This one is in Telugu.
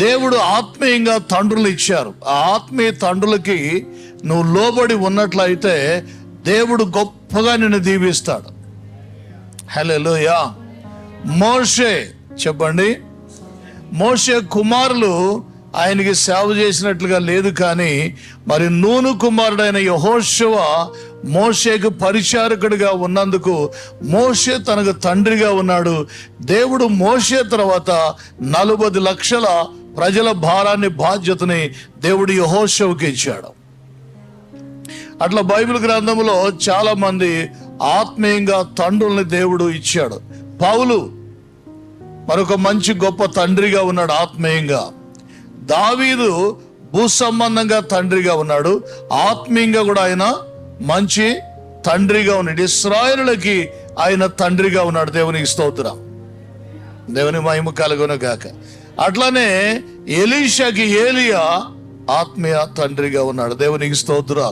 దేవుడు ఆత్మీయంగా తండ్రులు ఇచ్చారు. ఆ ఆత్మీయ తండ్రులకి నువ్వు లోబడి ఉన్నట్లయితే దేవుడు గొప్పగా నిన్ను దీవిస్తాడు. హలో యా మోషే చెప్పండి. మోషే కుమారులు ఆయనకి సేవ చేసినట్లుగా లేదు కానీ మరి నూను కుమారుడైన యహోశివ మోషేకు పరిచారకుడిగా ఉన్నందుకు మోషే తనకు తండ్రిగా ఉన్నాడు. దేవుడు మోషే తర్వాత నలభై లక్షల ప్రజల భారాన్ని బాధ్యతని దేవుడు యహోశవుకి ఇచ్చాడు. అట్లా బైబిల్ గ్రంథంలో చాలా మంది ఆత్మీయంగా తండ్రుల్ని దేవుడు ఇచ్చాడు. పౌలు మరొక మంచి గొప్ప తండ్రిగా ఉన్నాడు ఆత్మీయంగా. దావీదు భూ సంబంధంగా తండ్రిగా ఉన్నాడు. ఆత్మీయంగా కూడా ఆయన మంచి తండ్రిగా ఉన్నాడు. ఇస్రాయలులకి ఆయన తండ్రిగా ఉన్నాడు దేవునికి స్తోత్రం. దేవుని మహిమ కలుగును గాక. అట్లానే ఎలీషాకి ఏలియా ఆత్మీయ తండ్రిగా ఉన్నాడు. దేవునికి స్తోత్రాలు.